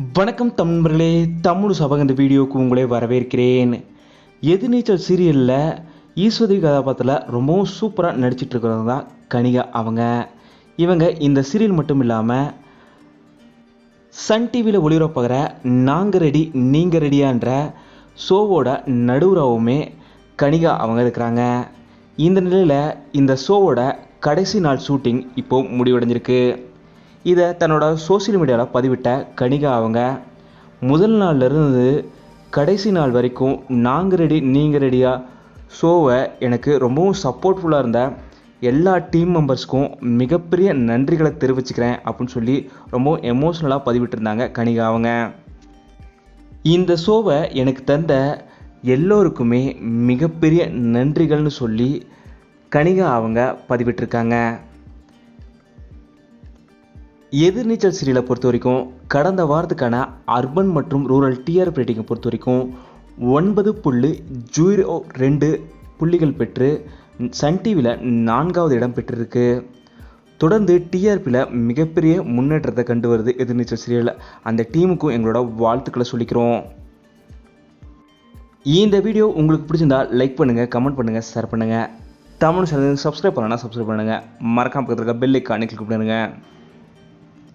வணக்கம் தமிழர்களே தமிழ் சபக இந்த வீடியோவுக்கு உங்களே வரவேற்கிறேன். எதிர்நீச்சல் சீரியலில் ஈஸ்வரி கதாபாத்திரத்தில் ரொம்பவும் சூப்பராக நடிச்சிட்டு தான் கனிகா அவங்க. இவங்க இந்த சீரியல் மட்டும் இல்லாமல் சன் டிவியில் ஒளிபரப்பாகிற நாங்கள் ரெடி நீங்கள் ரெடியான்ற ஷோவோட நடுவராகவுமே கனிகா அவங்க இருக்கிறாங்க. இந்த நிலையில் இந்த ஷோவோட கடைசி நாள் ஷூட்டிங் இப்போது முடிவடைஞ்சிருக்கு. இதை தன்னோட சோஷியல் மீடியாவில் பதிவிட்ட கணிகா அவங்க முதல் நாள்லேருந்து கடைசி நாள் வரைக்கும் நாங்கள் ரெடி நீங்கள் ரெடியாக ஷோவை எனக்கு ரொம்பவும் சப்போர்ட்ஃபுல்லாக இருந்த எல்லா டீம் மெம்பர்ஸ்க்கும் மிகப்பெரிய நன்றிகளை தெரிவிச்சுக்கிறேன் அப்படின்னு சொல்லி ரொம்ப எமோஷ்னலாக பதிவிட்டிருந்தாங்க கணிகா அவங்க. இந்த ஷோவை எனக்கு தந்த எல்லோருக்குமே மிகப்பெரிய நன்றிகள்னு சொல்லி கணிகா அவங்க பதிவிட்டிருக்காங்க. எதிர்நீச்சல் சீரியலை பொறுத்த வரைக்கும் கடந்த வாரத்துக்கான அர்பன் மற்றும் ரூரல் டிஆர்பி ரேட்டிங்கை பொறுத்த வரைக்கும் ஒன்பது புள்ளி ஜீரோ ரெண்டு புள்ளிகள் பெற்று சன் டிவியில் நான்காவது இடம் பெற்றிருக்கு. தொடர்ந்து டிஆர்பியில் மிகப்பெரிய முன்னேற்றத்தை கண்டு வருது எதிர்நீச்சல் சீரியலில் அந்த டீமுக்கும் எங்களோட வாழ்த்துக்களை சொல்லிக்கிறோம். இந்த வீடியோ உங்களுக்கு பிடிச்சிருந்தா லைக் பண்ணுங்கள் கமெண்ட் பண்ணுங்கள் ஷேர் பண்ணுங்கள் தமிழ் சேனல் சப்ஸ்கிரைப் பண்ணனா சப்ஸ்கிரைப் பண்ணுங்கள் மறக்காமல் பக்கத்தில் இருக்க பெல் ஐக்கானே கிளிக் பண்ணுங்கள்